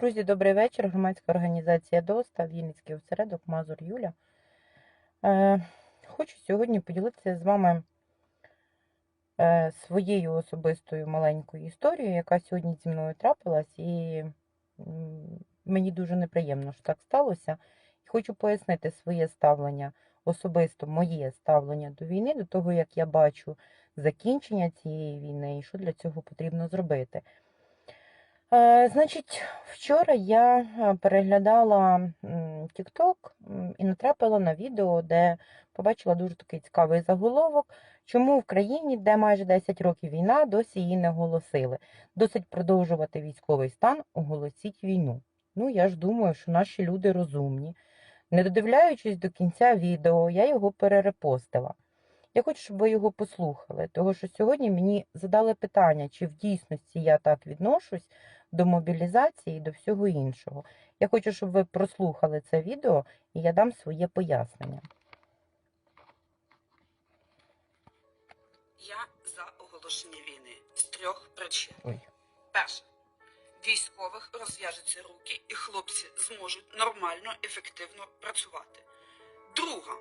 Друзі, добрий вечір. Громадська організація ДОСТА, Вінницький осередок, Мазур Юля. Е, хочу сьогодні поділитися з вами е, своєю особистою маленькою історією, яка сьогодні зі мною трапилась, і мені дуже неприємно, що так сталося. Хочу пояснити своє ставлення, особисто моє ставлення до війни, до того, як я бачу закінчення цієї війни і що для цього потрібно зробити. Е, Значить, вчора я е, переглядала TikTok і натрапила на відео, де побачила дуже такий цікавий заголовок, чому в країні, де майже 10 років війна, досі її не оголосили. Досить продовжувати військовий стан, оголосіть війну. Ну, я ж думаю, що наші люди розумні. Не додивляючись до кінця відео, я його перерепостила. Я хочу, щоб ви його послухали, тому що сьогодні мені задали питання, чи в дійсності я так відношусь до мобілізації і до всього іншого. Я хочу, щоб ви прослухали це відео і я дам своє пояснення. Я за оголошення війни з трьох причин. Ой. Перше, військових розв'яжуться руки, і хлопці зможуть нормально, ефективно працювати. Друга,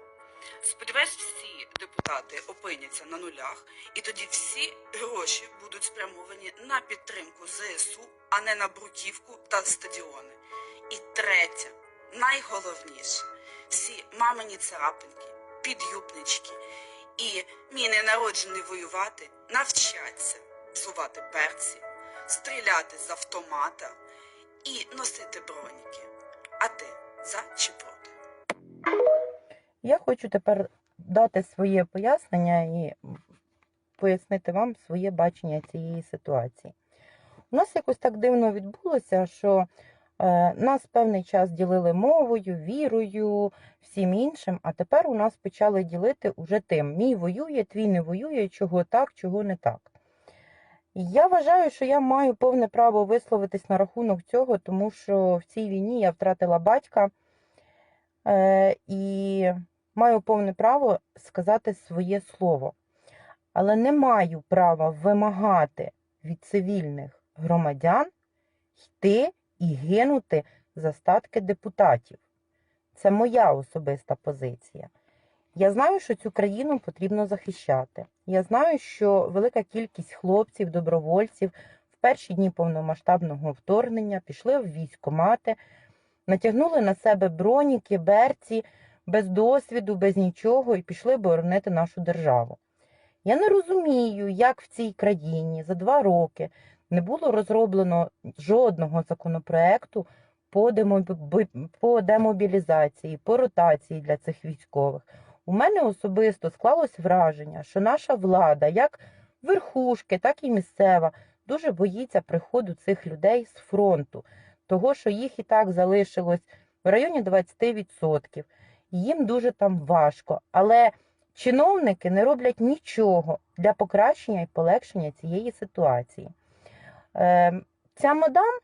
сподіваюсь, всі депутати опиняться на нулях, і тоді всі гроші будуть спрямовані на підтримку ЗСУ, а не на бруківку та стадіони. І третє, найголовніше, всі мамині царапинки, підюбнички і мій ненароджений воювати навчаться взувати берці, стріляти з автомата і носити броніки. А ти за чи проти? Я хочу тепер дати своє пояснення і пояснити вам своє бачення цієї ситуації. У нас якось так дивно відбулося, що е, нас певний час ділили мовою, вірою, всім іншим, а тепер у нас почали ділити уже тим: мій воює, твій не воює, чого так, чого не так. Я вважаю, що я маю повне право висловитись на рахунок цього, тому що в цій війні я втратила батька е, і маю повне право сказати своє слово. Але не маю права вимагати від цивільних громадян йти і гинути за статки депутатів. Це моя особиста позиція. Я знаю, що цю країну потрібно захищати. Я знаю, що велика кількість хлопців, добровольців в перші дні повномасштабного вторгнення пішли в військкомати, натягнули на себе броніки, берці без досвіду, без нічого і пішли боронити нашу державу. Я не розумію, як в цій країні за два роки не було розроблено жодного законопроекту по, демобі- демобілізації, по ротації для цих військових. У мене особисто склалось враження, що наша влада, як верхушки, так і місцева, дуже боїться приходу цих людей з фронту, того, що їх і так залишилось в районі 20%. Їм дуже там важко. Але чиновники не роблять нічого для покращення і полегшення цієї ситуації. Е, Ця мадам,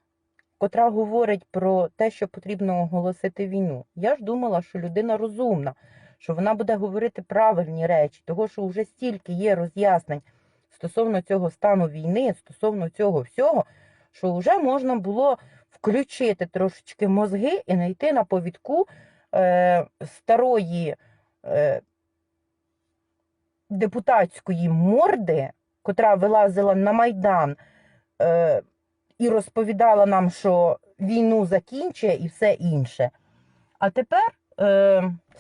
котра говорить про те, що потрібно оголосити війну, я ж думала, що людина розумна, що вона буде говорити правильні речі, того, що вже стільки є роз'яснень стосовно цього стану війни, стосовно цього всього, що вже можна було включити трошечки мозги і знайти на повідку е, старої е, депутатської морди, котра вилазила на Майдан е, і розповідала нам, що війну закінчує і все інше. А тепер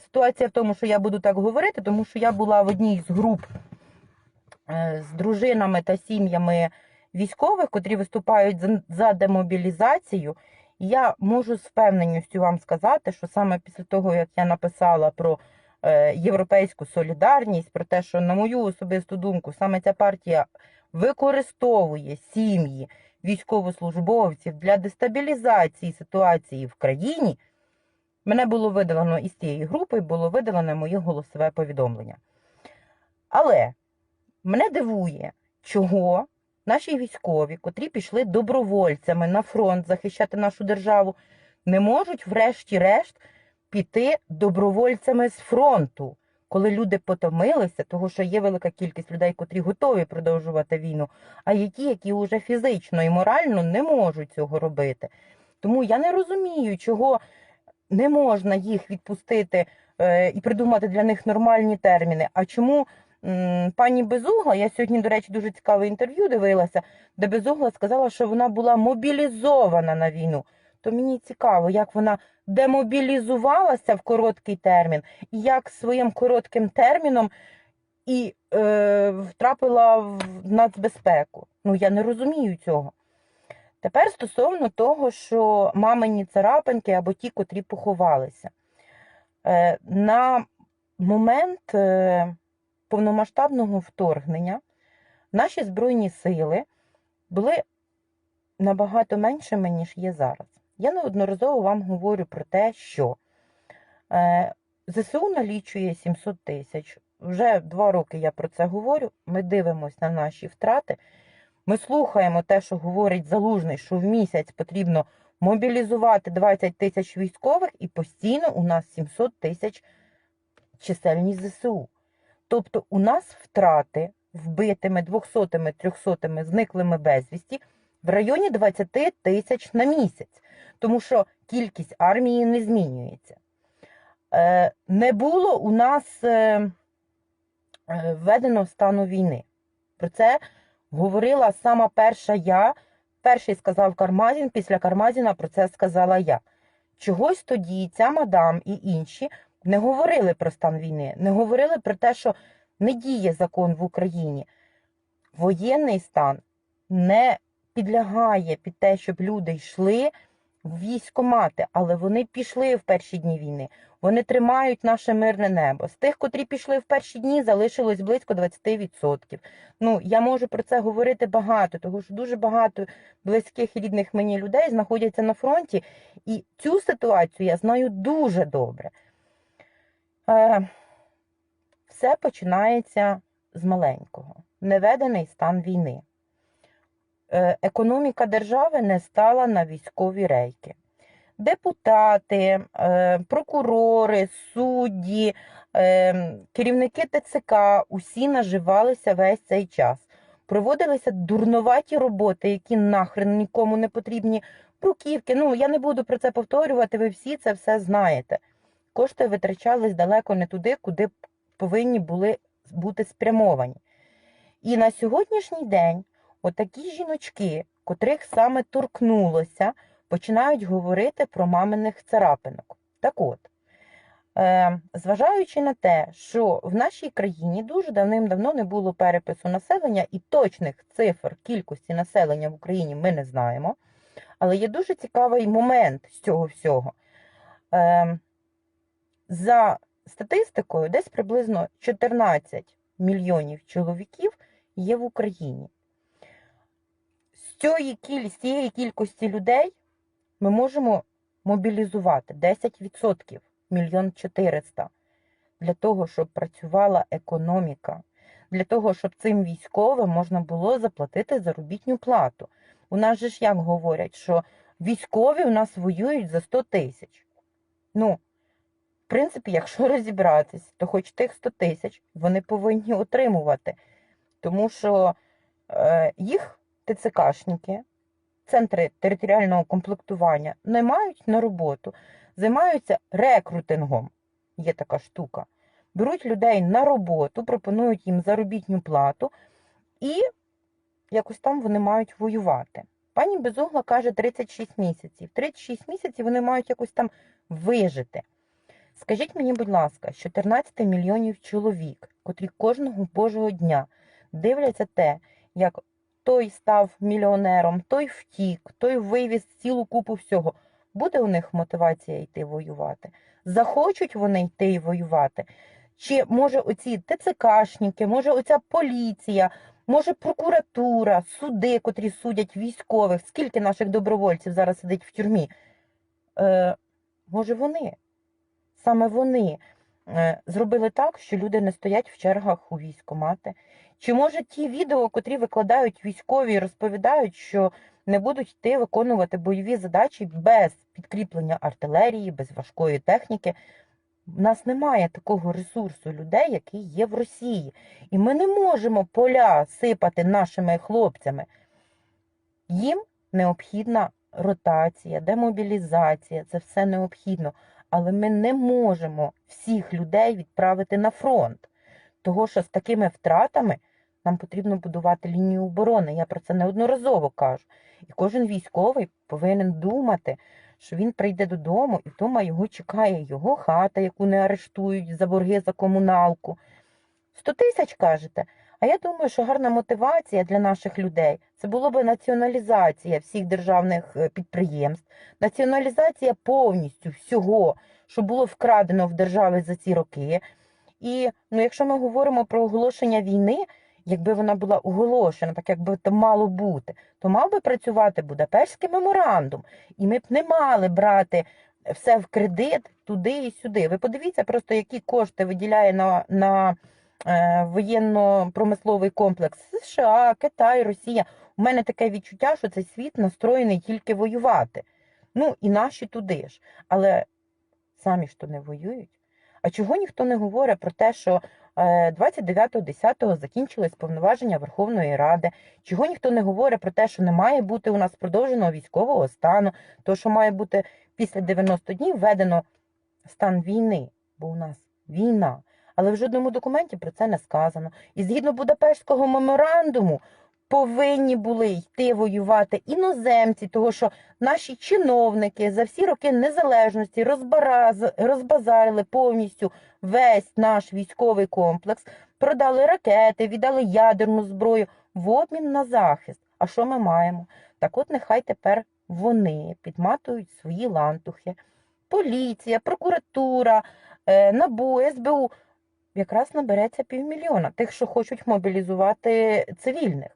ситуація в тому, що я буду так говорити, тому що я була в одній з груп з дружинами та сім'ями військових, котрі виступають за демобілізацію. Я можу з впевненістю вам сказати, що саме після того, як я написала про е, європейську солідарність, про те, що, на мою особисту думку, саме ця партія використовує сім'ї військовослужбовців для дестабілізації ситуації в країні, мене було видалено із цієї групи, було видалено моє голосове повідомлення. Але мене дивує, чого наші військові, котрі пішли добровольцями на фронт захищати нашу державу, не можуть, врешті-решт, піти добровольцями з фронту, коли люди потомилися, того що є велика кількість людей, котрі готові продовжувати війну, а є ті, які вже фізично і морально не можуть цього робити. Тому я не розумію, чого не можна їх відпустити е, і придумати для них нормальні терміни. А чому пані Безугла, я сьогодні, до речі, дуже цікаве інтерв'ю дивилася, де Безугла сказала, що вона була мобілізована на війну. То мені цікаво, як вона демобілізувалася в короткий термін, і як своїм коротким терміном і е, втрапила в нацбезпеку. Ну я не розумію цього. Тепер стосовно того, що мамині царапинки або ті, котрі поховалися. Е, на момент е, повномасштабного вторгнення наші Збройні сили були набагато меншими, ніж є зараз. Я неодноразово вам говорю про те, що е, ЗСУ налічує 700 тисяч. Вже два роки я про це говорю. Ми дивимося на наші втрати. Ми слухаємо те, що говорить Залужний, що в місяць потрібно мобілізувати 20 тисяч військових, і постійно у нас 700 тисяч чисельність ЗСУ. Тобто у нас втрати вбитими, 200, 300, зниклими безвісті в районі 20 тисяч на місяць, тому що кількість армії не змінюється. Е, не було у нас е, е, введено стану війни. Про це говорила сама перша я. Перший сказав Кармазін, після Кармазіна про це сказала я. Чогось тоді ця мадам і інші не говорили про стан війни, не говорили про те, що не діє закон в Україні. Воєнний стан не підлягає під те, щоб люди йшли в військомати, але вони пішли в перші дні війни. Вони тримають наше мирне небо. З тих, котрі пішли в перші дні, залишилось близько 20%. Ну, я можу про це говорити багато, тому що дуже багато близьких і рідних мені людей знаходяться на фронті, і цю ситуацію я знаю дуже добре. Е, все починається з маленького. Неведений стан війни. Е, економіка держави не стала на військові рейки. Депутати, е, прокурори, судді, керівники ТЦК усі наживалися весь цей час. Проводилися дурноваті роботи, які нахрен нікому не потрібні. Бруківки. Ну я не буду про це повторювати. Ви всі це все знаєте. Кошти витрачались далеко не туди, куди повинні були бути спрямовані. І на сьогоднішній день отакі жіночки, котрих саме торкнулося, починають говорити про маминих царапинок. Так от, е, зважаючи на те, що в нашій країні дуже давним-давно не було перепису населення і точних цифр кількості населення в Україні ми не знаємо. Але є дуже цікавий момент з цього всього. Е, за статистикою, десь приблизно 14 мільйонів чоловіків є в Україні. З цієї, кіль... з цієї кількості людей ми можемо мобілізувати 10%, мільйон 400, для того, щоб працювала економіка, для того, щоб цим військовим можна було заплатити заробітню плату. У нас же ж як говорять, що військові у нас воюють за 100 тисяч. Ну, принципі, якщо розібратись, то хоч тих 100 тисяч вони повинні отримувати. Тому що е, їх ТЦКшники, центри територіального комплектування, наймають на роботу, займаються рекрутингом. Є така штука. Беруть людей на роботу, пропонують їм заробітню плату, і якось там вони мають воювати. Пані Безугла каже 36 місяців. 36 місяців вони мають якось там вижити. Скажіть мені, будь ласка, 14 мільйонів чоловік, котрі кожного божого дня дивляться те, як той став мільйонером, той втік, той вивіз цілу купу всього. Буде у них мотивація йти воювати? Захочуть вони йти і воювати? Чи може оці ТЦКшники, може оця поліція, може прокуратура, суди, котрі судять військових, скільки наших добровольців зараз сидить в тюрмі? Е, може вони? Саме вони е, зробили так, що люди не стоять в чергах у військкомати? Чи може ті відео, котрі викладають військові, і розповідають, що не будуть йти виконувати бойові задачі без підкріплення артилерії, без важкої техніки? У нас немає такого ресурсу людей, який є в Росії. І ми не можемо поля сипати нашими хлопцями. Їм необхідна ротація, демобілізація це все необхідно. Але ми не можемо всіх людей відправити на фронт. Того, що з такими втратами нам потрібно будувати лінію оборони. Я про це неодноразово кажу. І кожен військовий повинен думати, що він прийде додому, і вдома його чекає його хата, яку не арештують за борги за комуналку. 100 тисяч кажете. А я думаю, що гарна мотивація для наших людей це було би націоналізація всіх державних е, підприємств, націоналізація повністю всього, що було вкрадено в держави за ці роки. І ну, якщо ми говоримо про оголошення війни, якби вона була оголошена, так якби то мало бути, то мав би працювати Будапештський меморандум, і ми б не мали брати все в кредит туди і сюди. Ви подивіться просто, які кошти виділяє на, на воєнно-промисловий комплекс США, Китай, Росія. У мене таке відчуття, що цей світ настроєний тільки воювати. Ну і наші туди ж. Але самі ж то не воюють. А чого ніхто не говорить про те, що е, 29.10 закінчились повноваження Верховної Ради? Чого ніхто не говорить про те, що не має бути у нас продовженого військового стану, то що має бути після 90 днів введено стан війни, бо у нас війна. Але в жодному документі про це не сказано. І згідно Будапештського меморандуму повинні були йти воювати іноземці, того що наші чиновники за всі роки незалежності розбараз... розбазарили повністю весь наш військовий комплекс, продали ракети, віддали ядерну зброю в обмін на захист. А що ми маємо? Так от нехай тепер вони підматують свої лантухи. Поліція, прокуратура, е, НАБУ, СБУ якраз набереться півмільйона тих, що хочуть мобілізувати цивільних.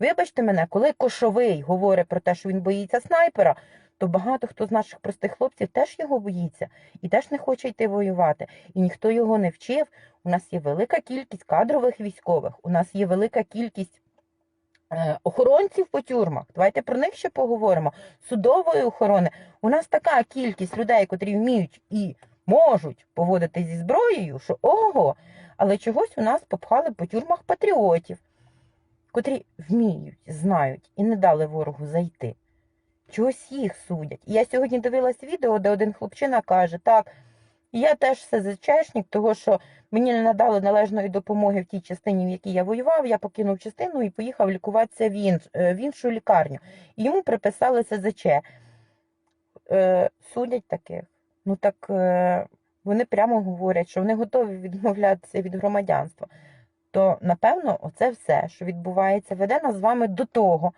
Вибачте мене, коли кошовий говорить про те, що він боїться снайпера, то багато хто з наших простих хлопців теж його боїться і теж не хоче йти воювати. І ніхто його не вчив. У нас є велика кількість кадрових військових, у нас є велика кількість е, охоронців по тюрмах. Давайте про них ще поговоримо. Судової охорони. У нас така кількість людей, котрі вміють і можуть поводити зі зброєю, що ого, але чогось у нас попхали по тюрмах патріотів, котрі вміють, знають і не дали ворогу зайти. Чогось їх судять. І я сьогодні дивилась відео, де один хлопчина каже, так, я теж СЗЧшник, того що мені не надали належної допомоги в тій частині, в якій я воював, я покинув частину і поїхав лікуватися в, інш, е, в іншу лікарню. І йому приписали СЗЧ. Е, судять таких. Ну так е, вони прямо говорять, що вони готові відмовлятися від громадянства. То, напевно, оце все, що відбувається, веде нас з вами до того.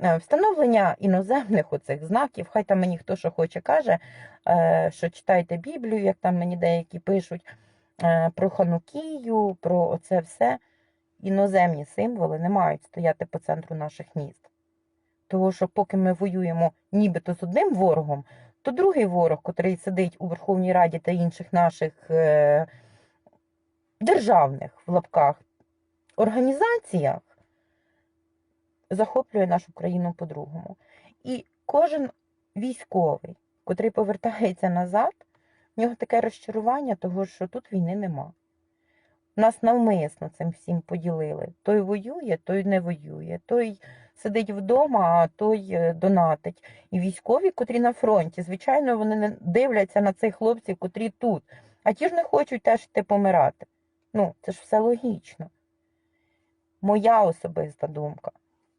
е, Встановлення іноземних оцих знаків, хай там мені хто що хоче каже, е, що читайте Біблію, як там мені деякі пишуть, про Ханукію, про оце все. Іноземні символи не мають стояти по центру наших міст. Того, що поки ми воюємо нібито з одним ворогом, то другий ворог, котрий сидить у Верховній Раді та інших наших е, державних в лапках організаціях, захоплює нашу країну по-другому. І кожен військовий, котрий повертається назад, в нього таке розчарування, того, що тут війни нема. Нас навмисно цим всім поділили. Той воює, той не воює, той сидить вдома, а той е, донатить. І військові, котрі на фронті, звичайно, вони не дивляться на цих хлопців, котрі тут. А ті ж не хочуть теж йти помирати. Ну, це ж все логічно. Моя особиста думка.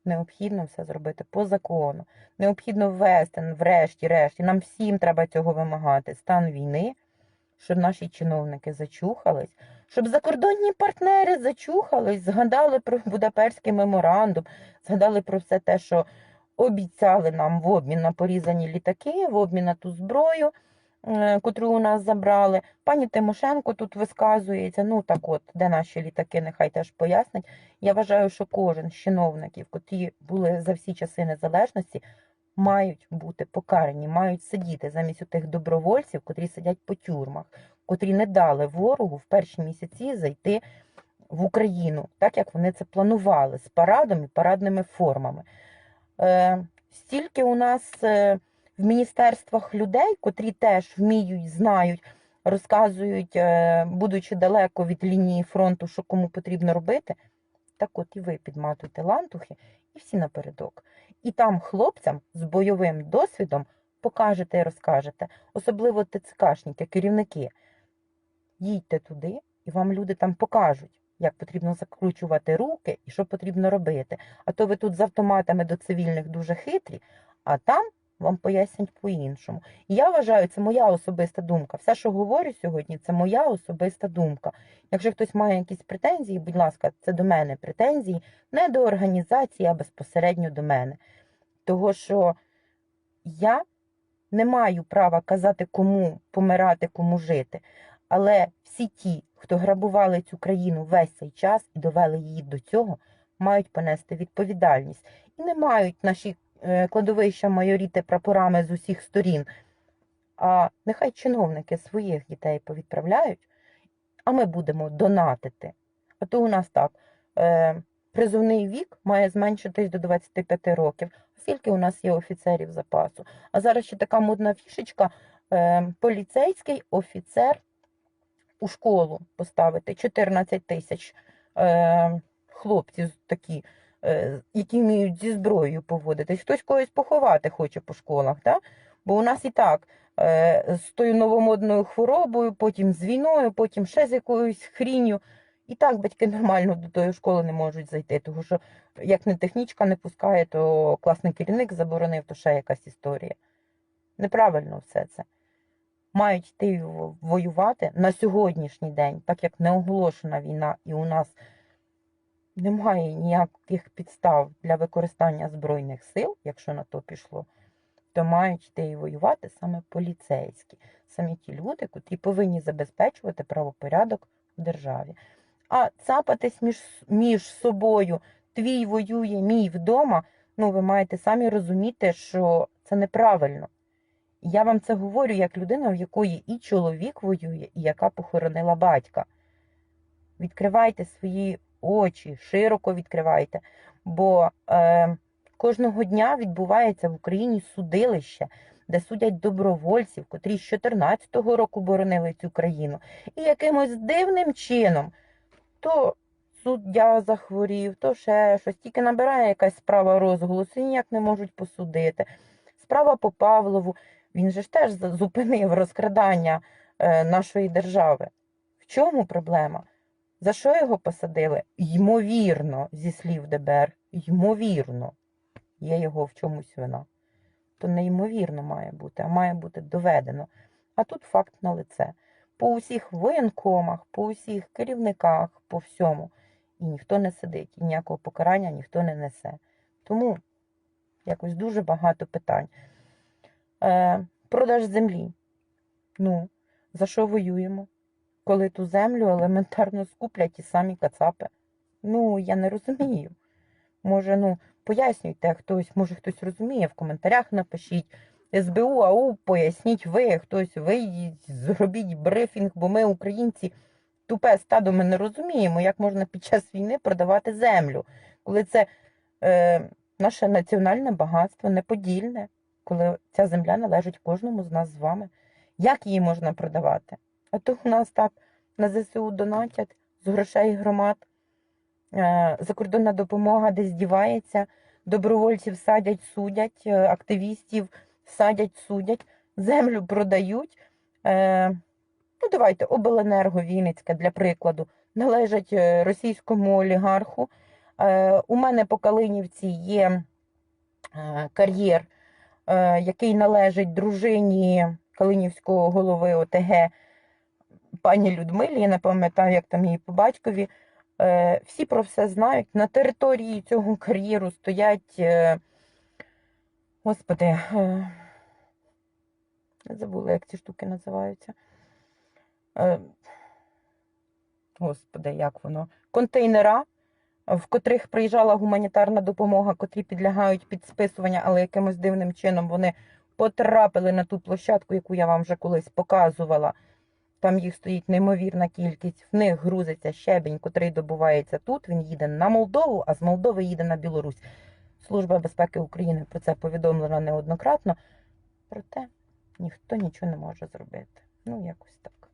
Необхідно все зробити по закону. Необхідно ввести, врешті-решті, нам всім треба цього вимагати. Стан війни, щоб наші чиновники зачухались, щоб закордонні партнери зачухались, згадали про Будапештський меморандум, згадали про все те, що обіцяли нам в обмін на порізані літаки, в обмін на ту зброю, е, котру у нас забрали. Пані Тимошенко тут висказується. Ну так от, де наші літаки, нехай теж пояснить. Я вважаю, що кожен з чиновників, котрі були за всі часи незалежності, мають бути покарані, мають сидіти замість тих добровольців, котрі сидять по тюрмах, котрі не дали ворогу в перші місяці зайти в Україну, так як вони це планували з парадом і парадними формами. Е, стільки у нас е, в міністерствах людей, котрі теж вміють, знають, розказують, е, будучи далеко від лінії фронту, що кому потрібно робити. Так от і ви підматуйте лантухи, і всі напередок. І там хлопцям з бойовим досвідом покажете і розкажете, особливо ТЦКшники, керівники. Їдьте туди, і вам люди там покажуть, як потрібно закручувати руки і що потрібно робити. А то ви тут з автоматами до цивільних дуже хитрі, а там вам пояснять по-іншому. Я вважаю, це моя особиста думка. Все, що говорю сьогодні, це моя особиста думка. Якщо хтось має якісь претензії, будь ласка, це до мене претензії, не до організації, а безпосередньо до мене. Того, що я не маю права казати, кому помирати, кому жити. Але всі ті, хто грабували цю країну весь цей час і довели її до цього, мають понести відповідальність. І не мають наші кладовища майоріти прапорами з усіх сторін. А нехай чиновники своїх дітей повідправляють, а ми будемо донатити. А то у нас так. Е, призовний вік має зменшитись до 25 років. Скільки у нас є офіцерів запасу? А зараз ще така модна фішечка: е, поліцейський офіцер у школу поставити 14 тисяч е, хлопців такі, е, які вміють зі зброєю поводитись. Хтось когось поховати хоче по школах, так? бо у нас і так е, з тою новомодною хворобою, потім з війною, потім ще з якоюсь хрінню. І так батьки нормально до тої школи не можуть зайти, тому що як не технічка не пускає, то класний керівник заборонив, то ще якась історія. Неправильно все це. Мають йти воювати на сьогоднішній день, так як не оголошена війна, і у нас немає ніяких підстав для використання Збройних сил, якщо на то пішло, то мають йти і воювати саме поліцейські, самі ті люди, котрі повинні забезпечувати правопорядок в державі. А цапатись між, між собою, твій воює, мій вдома, ну ви маєте самі розуміти, що це неправильно. Я вам це говорю як людина, в якої і чоловік воює, і яка похоронила батька. Відкривайте свої очі, широко відкривайте, бо е, кожного дня відбувається в Україні судилище, де судять добровольців, котрі з 2014 року боронили цю країну. І якимось дивним чином то суддя захворів, то ще щось. Тільки набирає якась справа розголосу і ніяк не можуть посудити. Справа по Павлову. Він же ж теж зупинив розкрадання е, нашої держави. В чому проблема? За що його посадили? Ймовірно, зі слів ДБР, ймовірно, є його в чомусь вина. То неймовірно має бути, а має бути доведено. А тут факт на лице. По усіх воєнкомах, по усіх керівниках, по всьому. І ніхто не сидить, і ніякого покарання ніхто не несе. Тому якось дуже багато питань. Е, продаж землі. Ну, за що воюємо? Коли ту землю елементарно скуплять ті самі кацапи. Ну, я не розумію. Може, ну, пояснюйте хтось, може хтось розуміє, в коментарях напишіть. СБУ, АУ, поясніть ви, хтось вийдіть, зробіть брифінг, бо ми, українці, тупе стадо, ми не розуміємо, як можна під час війни продавати землю, коли це е, наше національне багатство неподільне, коли ця земля належить кожному з нас з вами. Як її можна продавати? А то у нас так на ЗСУ донатять з грошей громад, е, закордонна допомога десь дівається, добровольців садять, судять, е, активістів садять, судять, землю продають. Е, ну, давайте, обленерго Вінницьке, для прикладу, належать російському олігарху. У мене по Калинівці є кар'єр, який належить дружині Калинівського голови ОТГ пані Людмилі, я не пам'ятаю, як там її по батькові. Е, всі про все знають. На території цього кар'єру стоять. Е, господи, е, не забула, як ці штуки називаються. Господи, як воно? Контейнера, в котрих приїжджала гуманітарна допомога, котрі підлягають під списування, але якимось дивним чином вони потрапили на ту площадку, яку я вам вже колись показувала. Там їх стоїть неймовірна кількість. В них грузиться щебінь, котрий добувається тут. Він їде на Молдову, а з Молдови їде на Білорусь. Служба безпеки України про це повідомлена неоднократно. Проте ніхто нічого не може зробити. Ну, якось так.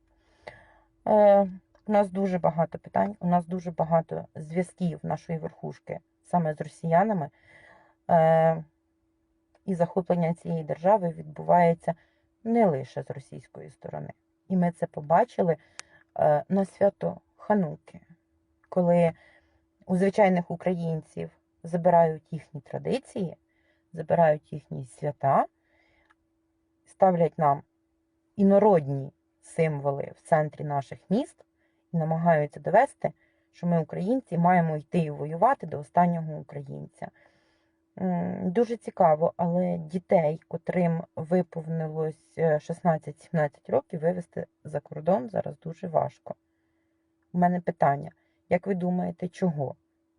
Е, у нас дуже багато питань, у нас дуже багато зв'язків нашої верхушки саме з росіянами. Е, і захоплення цієї держави відбувається не лише з російської сторони. І ми це побачили е, на свято Хануки, коли у звичайних українців забирають їхні традиції, забирають їхні свята, ставлять нам інородні символи в центрі наших міст і намагаються довести, що ми, українці, маємо йти і воювати до останнього українця. Дуже цікаво, але дітей, котрим виповнилось е, 16-17 років, вивезти за кордон зараз дуже важко. У мене питання: як ви думаєте, чого?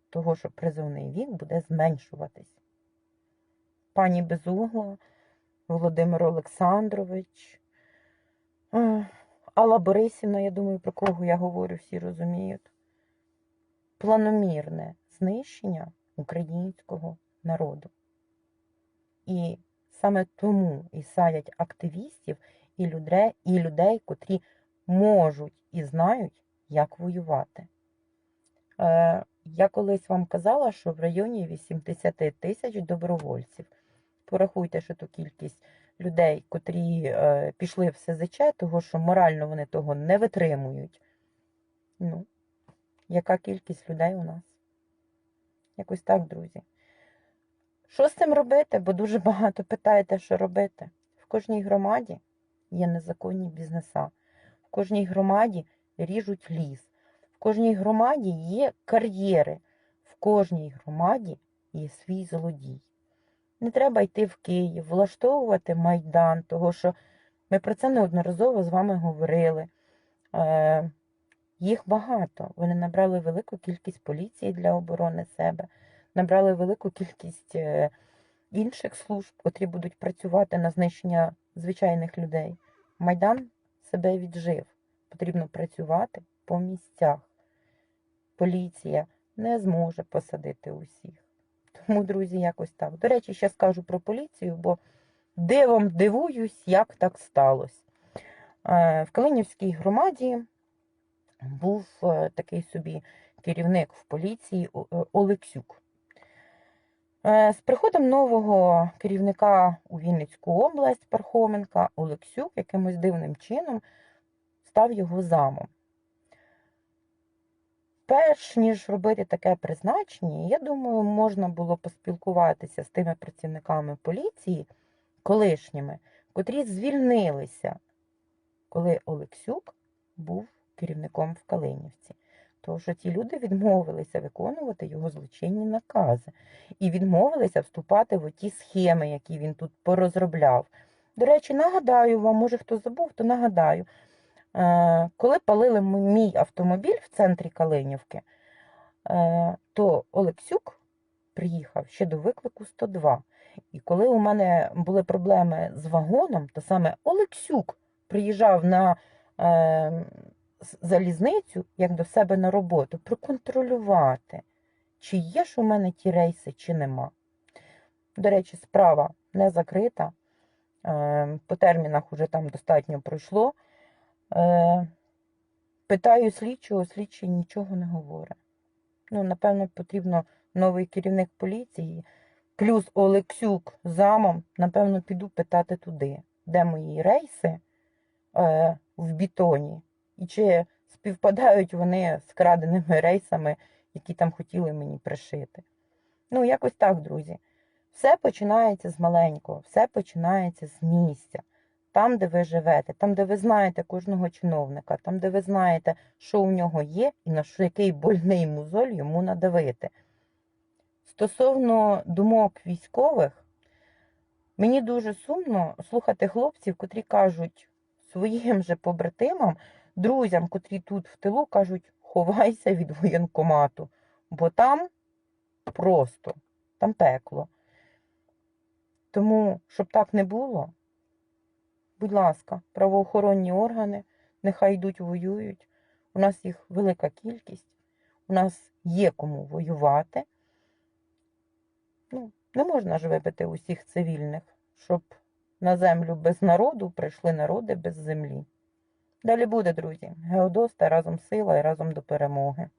Того, що призовний вік буде зменшуватись. Пані Безугла, Володимир Олександрович, е, Алла Борисівна, я думаю, про кого я говорю, всі розуміють. Планомірне знищення українського народу. І саме тому і садять активістів і людей, і людей, котрі можуть і знають, як воювати. Е, я колись вам казала, що в районі 80 тисяч добровольців. Порахуйте, що то кількість людей, котрі е, пішли в СЗЧ, того що морально вони того не витримують. Ну, яка кількість людей у нас? Якось так, друзі. Що з цим робити? Бо дуже багато питаєте, що робити. В кожній громаді є незаконні бізнеса. В кожній громаді ріжуть ліс. В кожній громаді є кар'єри. В кожній громаді є свій злодій. Не треба йти в Київ, влаштовувати майдан, того що ми про це неодноразово з вами говорили. Е, їх багато. Вони набрали велику кількість поліції для оборони себе, набрали велику кількість е, інших служб, котрі будуть працювати на знищення звичайних людей. Майдан себе віджив. Потрібно працювати по місцях. Поліція не зможе посадити усіх. Тому, друзі, якось так. До речі, ще скажу про поліцію, бо дивом дивуюсь, як так сталося. Е, В Калинівській громаді був е, такий собі керівник в поліції Олексюк. Е, З приходом нового керівника у Вінницьку область Пархоменка Олексюк якимось дивним чином став його замом. Перш ніж робити таке призначення, я думаю, можна було поспілкуватися з тими працівниками поліції, колишніми, котрі звільнилися, коли Олексюк був керівником в Калинівці. Що ті люди відмовилися виконувати його злочинні накази і відмовилися вступати в ті схеми, які він тут порозробляв. До речі, нагадаю вам, може хто забув, то нагадаю. Е, Коли палили мій автомобіль в центрі Калинівки, е, то Олексюк приїхав ще до виклику 102. І коли у мене були проблеми з вагоном, то саме Олексюк приїжджав на е, залізницю, як до себе на роботу, проконтролювати, чи є ж у мене ті рейси, чи нема. До речі, справа не закрита. Е, По термінах уже там достатньо пройшло. Е, Питаю слідчого, слідчий нічого не говорить. Ну, напевно, потрібно новий керівник поліції, плюс Олексюк замом, напевно, піду питати туди, де мої рейси е, в бетоні, і чи співпадають вони з краденими рейсами, які там хотіли мені пришити. Ну, якось так, друзі. Все починається з маленького, все починається з місця. Там, де ви живете, там, де ви знаєте кожного чиновника, там, де ви знаєте, що у нього є, і на що який больний музоль йому надавити. Стосовно думок військових, мені дуже сумно слухати хлопців, котрі кажуть своїм же побратимам, друзям, котрі тут в тилу, кажуть, ховайся від воєнкомату, бо там просто, там пекло. Тому, щоб так не було, будь ласка, правоохоронні органи нехай йдуть воюють. У нас їх велика кількість, у нас є кому воювати. Ну, не можна ж вибити усіх цивільних, щоб на землю без народу прийшли народи без землі. Далі буде, друзі. Геодоста разом сила і разом до перемоги.